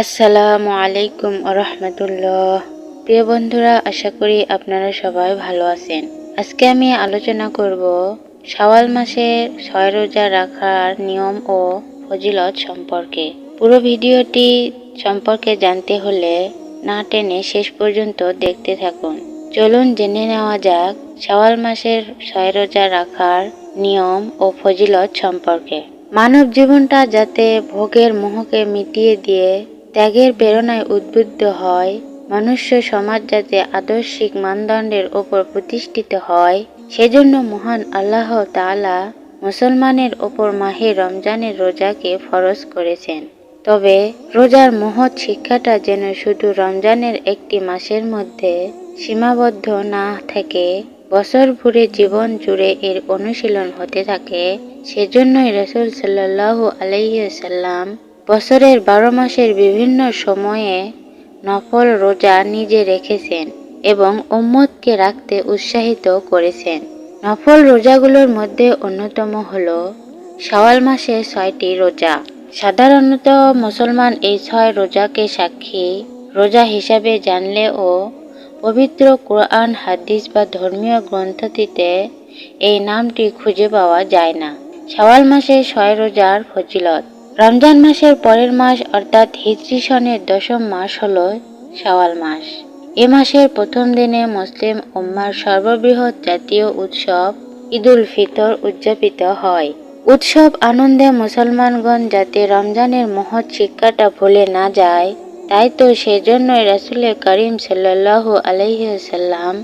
আসসালামু আলাইকুম রহমতুল্লাহ। প্রিয় বন্ধুরা, আশা করি আপনারা সবাই ভালো আছেন। আজকে আমি আলোচনা করব শাওয়াল মাসের ছয় রোজা রাখার নিয়ম ও ফজিলত সম্পর্কে। পুরো ভিডিওটি সম্পর্কে জানতে হলে না টেনে শেষ পর্যন্ত দেখতে থাকুন। চলুন জেনে নেওয়া যাক শাওয়াল মাসের ছয় রোজা রাখার নিয়ম ও ফজিলত সম্পর্কে। মানব জীবনটা যাতে ভোগের মোহকে মিটিয়ে দিয়ে ত্যাগের প্রেরণায় উদ্বুদ্ধ হয়, মনুষ্য সমাজ যাতে আদর্শিক মানদণ্ডের ওপর প্রতিষ্ঠিত হয়, সেজন্য মহান আল্লাহ তাআলা মুসলমানের ওপর মাহে রমজানের রোজাকে ফরজ করেছেন। তবে রোজার মহৎ শিক্ষাটা যেন শুধু রমজানের একটি মাসের মধ্যে সীমাবদ্ধ না থেকে বছর ভরে জীবন জুড়ে এর অনুশীলন হতে থাকে, সেজন্যই রসুল সাল্লাল্লাহু আলাইহি সাল্লাম বছরের বারো মাসের বিভিন্ন সময়ে নফল রোজা নিজে রেখেছেন এবং উম্মতকে রাখতে উৎসাহিত করেছেন। নফল রোজাগুলোর মধ্যে অন্যতম হল শাওয়াল মাসে ছয়টি রোজা। সাধারণত মুসলমান এই ছয় রোজাকে সাক্ষী রোজা হিসাবে জানলেও পবিত্র কোরআন, হাদিস বা ধর্মীয় গ্রন্থটিতে এই নামটি খুঁজে পাওয়া যায় না। শাওয়াল মাসে ছয় রোজার ফজিলত। রমজান মাসের পরের মাস অর্থাৎ হিজরি সনের দশম মাস হল শাওয়াল মাস। এ মাসের প্রথম দিনে মুসলিম উম্মার সর্ববৃহৎ জাতীয় উৎসব ঈদুল ফিতর উদযাপিত হয়। উৎসব আনন্দে মুসলমানগণ যাতে রমজানের মহৎ শিক্ষাটা ভুলে না যায়, তাই তো সেজন্যই রাসুলের করিম সাল্লাল্লাহু আলহিসাল্লাম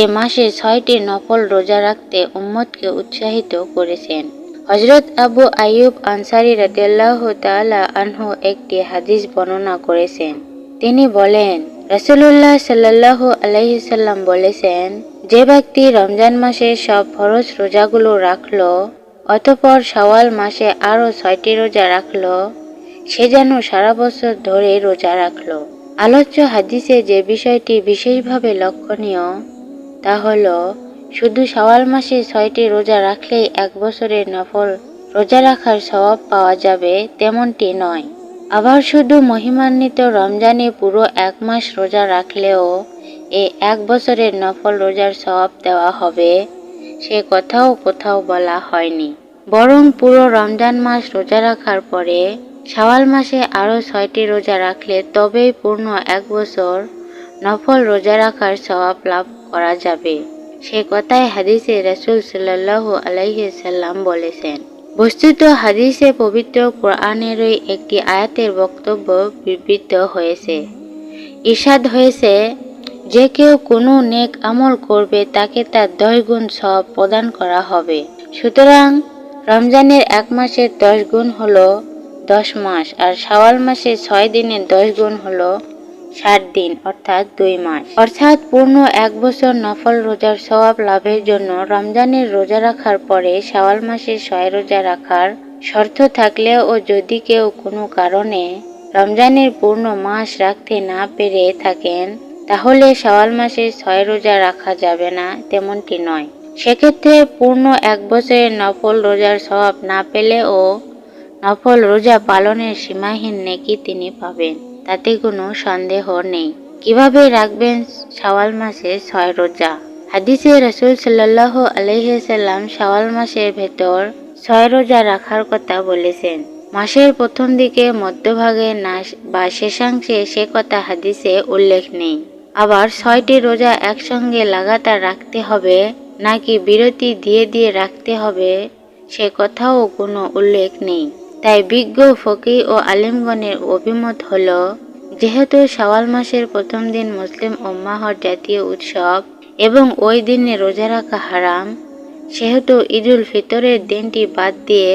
এ মাসে ছয়টি নফল রোজা রাখতে উম্মতকে উৎসাহিত করেছেন। হজরত আবু আইয়ুব আনসারি রাদিয়াল্লাহ তাআলা আনহু একটি হাদিস বর্ণনা করেছেন। তিনি বলেন, রাসূলুল্লাহ সাল্লাল্লাহু আলাইহি সাল্লাম বলেছেন, যে ব্যক্তি রমজান মাসে সব ফরজ রোজাগুলো রাখল, অতপর শাওয়াল মাসে আরও ছয়টি রোজা রাখল, সে যেন সারা বছর ধরে রোজা রাখল। আলোচ্য হাদিসে যে বিষয়টি বিশেষভাবে লক্ষণীয়, তা হলো শুধু সওয়াল মাসে ছয়টি রোজা রাখলেই এক বছরের নফল রোজা রাখার স্বভাব পাওয়া যাবে তেমনটি নয়। আবার শুধু মহিমান্বিত রমজানে পুরো এক মাস রোজা রাখলেও এ এক বছরের নফল রোজার স্বভাব দেওয়া হবে, সে কথাও কোথাও বলা হয়নি। বরং পুরো রমজান মাস রোজা রাখার পরে শাওয়াল মাসে আরও ছয়টি রোজা রাখলে তবেই পূর্ণ এক বছর নফল রোজা রাখার স্বভাব লাভ করা যাবে। সে কথায় হাদিসে রসুল সাল্লাহ আলাইসাল্লাম বলেছেন। বস্তুত হাদিসে পবিত্র কোরআনেরই একটি আয়াতের বক্তব্য বিবৃত হয়েছে। ঈর্ষাদ হয়েছে, যে কেউ কোনো নেক আমল করবে, তাকে তার দশ গুণ সব প্রদান করা হবে। সুতরাং রমজানের এক মাসের দশ গুণ হল দশ মাস, আর শাওয়াল মাসের ছয় দিনের দশ গুণ হলো ষাট দিন, অর্থাৎ দুই মাস। অর্থাৎ পূর্ণ এক বছর নফল রোজার স্বভাব লাভের জন্য রমজানের রোজা রাখার পরে শাওয়াল মাসের ছয় রোজা রাখার শর্ত থাকলেও ও যদি কেউ কোনো কারণে রমজানের পূর্ণ মাস রাখতে না পেরে থাকেন, তাহলে শাওয়াল মাসে ছয় রোজা রাখা যাবে না তেমনটি নয়। সেক্ষেত্রে পূর্ণ এক বছরের নফল রোজার স্বভাব না পেলেও নফল রোজা পালনের সীমাহীন নেকি তিনি পাবেন। তাতে কোনো সন্দেহ নেই। কীভাবে রাখবেন শাওয়াল মাসে ছয় রোজা? হাদিসে রসুল সাল্লাহ আলহিসাল্লাম শাওয়াল মাসের ভেতর ছয় রোজা রাখার কথা বলেছেন। মাসের প্রথম দিকে, মধ্যভাগে না বা শেষাংশে সে কথা হাদিসে উল্লেখ নেই। আবার ছয়টি রোজা একসঙ্গে লাগাতার রাখতে হবে, নাকি বিরতি দিয়ে দিয়ে রাখতে হবে, সে কথাও কোনো উল্লেখ নেই। তাই বিজ্ঞ ফকি ও আলিমগণের অভিমত হল, যেহেতু শাওয়াল মাসের প্রথম দিন মুসলিম উম্মাহর জাতীয় উৎসব এবং ওই দিনে রোজা রাখা হারাম, সেহেতু ঈদুল ফিতরের দিনটি বাদ দিয়ে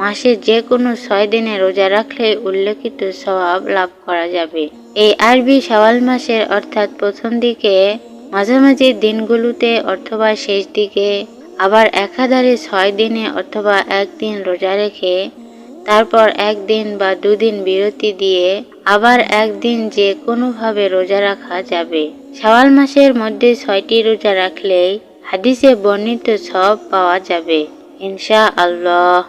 মাসে যে কোনো ছয় দিনে রোজা রাখলে উল্লেখিত স্বভাব লাভ করা যাবে। এই আরবি শাওয়াল মাসের অর্থাৎ প্রথম দিকে, মাঝামাঝি দিনগুলোতে অথবা শেষ দিকে, আবার একাধারে ছয় দিনে অথবা একদিন রোজা রেখে তারপর একদিন বা দুদিন বিরতি দিয়ে আবার একদিন যে কোনোভাবে রোজা রাখা যাবে। শাওয়াল মাসের মধ্যে ছয়টি রোজা রাখলেই হাদিসে বর্ণিত সব পাওয়া যাবে ইনশা আল্লাহ